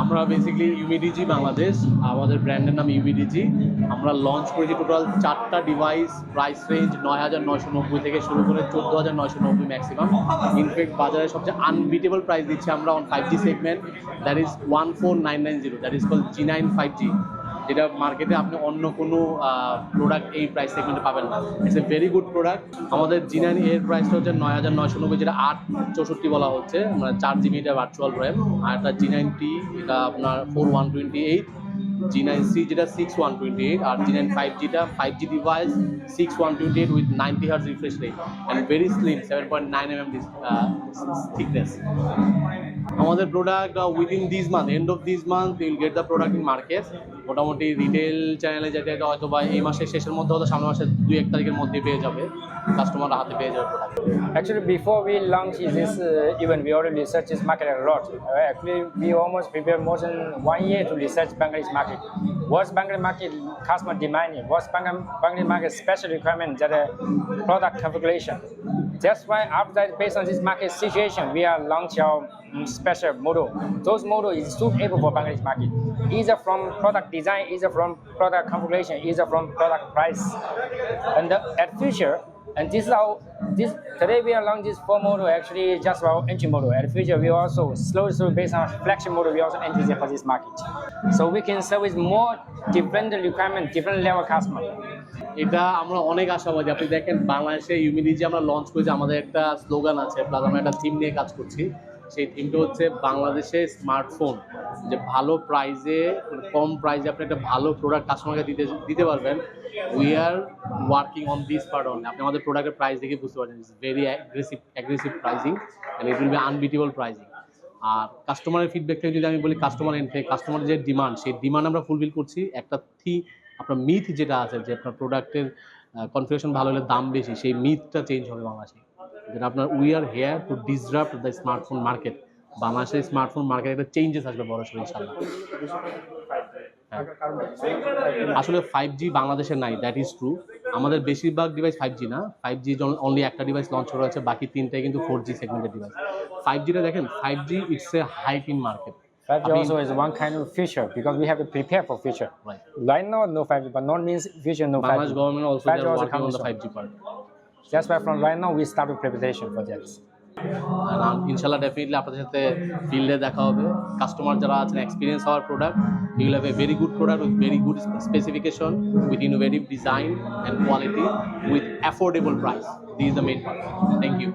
আমরা basically Umidigi Bangladesh আমাদের ব্র্যান্ডের নাম ইউমিডিজি আমরা লঞ্চ করেছি টোটাল চারটা ডিভাইস প্রাইস রেঞ্জ নয় হাজার নয়শো নব্বই থেকে শুরু করে চোদ্দ হাজার নয়শো নব্বই ম্যাক্সিমাম ইনফ্যাক্ট বাজারে সবচেয়ে আনবিটেবল প্রাইস দিচ্ছি আমরা on five G segment that is one four nine nine zero that is call G nine five G যেটা মার্কেটে আপনি অন্য কোনো প্রোডাক্ট এই প্রাইস সেগমেন্টে পাবেন না। It's a very good product আমাদের জি এর প্রাইসটা হচ্ছে নয় হাজার নয়শো নব্বই, যেটা আট চৌষট্টি বলা হচ্ছে। মানে চার জিবি এটা ভার্চুয়াল র্যাম আর একটা জি নাইন টি, এটা আপনার four one twenty eight G nine C যেটা সিক্স ওয়ান টোয়েন্টি এইট আর G nine five জিটা five G device six one twenty eight with ninety hertz refresh rate and very slim seven point nine M M thickness আমাদের product within this month end of this month will get the product in market মোটামুটি retail চ্যানেলে যেতে হয়তো বা এই মাসের শেষের মধ্যে হয়তো সামনে মাসের দুই এক তারিখের মধ্যে পেয়ে যাবে। কাস্টমাররা হাতে পেয়ে যাবে actually before we launch is is even be or research is market এর lot actually be almost prepare more than one year to research Bangladesh market was Bangladesh market খাস মার ডিমাইন was Bangladesh market special requirement যারা product calculation That's why after based on this market situation, we are launch our mm, special model. Those model is suitable for Bangladesh market. Either from product design, either from product configuration, either from product price. And uh, at future, and this is our this today we are launching this four model actually just our entry model. At future we also slowly slowly based on flagship model we also enter for this market. So we can service more different requirement, different level customer. এটা আমরা অনেক আশাবাদী আপনি দেখেন বাংলাদেশে Umidigi আমরা launch করেছি আমাদের একটা স্লোগান আছে প্লাস আমরা একটা থিম নিয়ে কাজ করছি সেই থিমটা হচ্ছে বাংলাদেশে স্মার্টফোন, যে ভালো প্রাইজে কম প্রাইজে আপনি একটা ভালো প্রোডাক্ট কাস্টমারকে দিতে দিতে পারবেন। We are working on this part on আপনি আমাদের প্রোডাক্টের প্রাইস দেখে বুঝতে পারছেন it's very aggressive aggressive pricing and it will be unbeatable pricing আর কাস্টমারের ফিডব্যাক থেকে যদি আমি বলি কাস্টমার এন্ড কাস্টমারের যে ডিমান্ড সেই ডিমান্ড আমরা ফুলফিল করছি। একটা থি, আপনার মিথ যেটা আছে যে আপনার প্রোডাক্টের কনফিউশন ভালো হলে দাম বেশি, সেই মিথটা চেঞ্জ হবে বাংলাদেশে। যেটা আপনার we are here to disrupt the smartphone market বাংলাদেশের স্মার্টফোন মার্কেটে একটা চেঞ্জেস আসবে বড় সড়ো ইনশাল্লাহ হ্যাঁ। আসলে ফাইভ জি বাংলাদেশে নাই দ্যাট ইজ ট্রু আমাদের বেশিরভাগ ডিভাইস ফাইভ জি না ফাইভ জি অনলি একটা ডিভাইস লঞ্চ করা হয়েছে বাকি তিনটাই কিন্তু ফোর জি সেগমেন্টের ডিভাইস ফাইভ জিটা দেখেন five G it's a hype in market 5G also is one kind of future because we have to prepare for future. Right. Right now no 5G, but not means future no Bangladesh 5G. government also 5G they are also working on the soon. 5G part. That's why from right now we start with preparation for that. Um, ইনশাল্লাহ definitely আপনাদের সাথে ফিল্ডে দেখা হবে। Customer যারা আছেন experience হওয়ার product you have a very good product with very good specification with innovative design and quality with affordable price this the main part thank you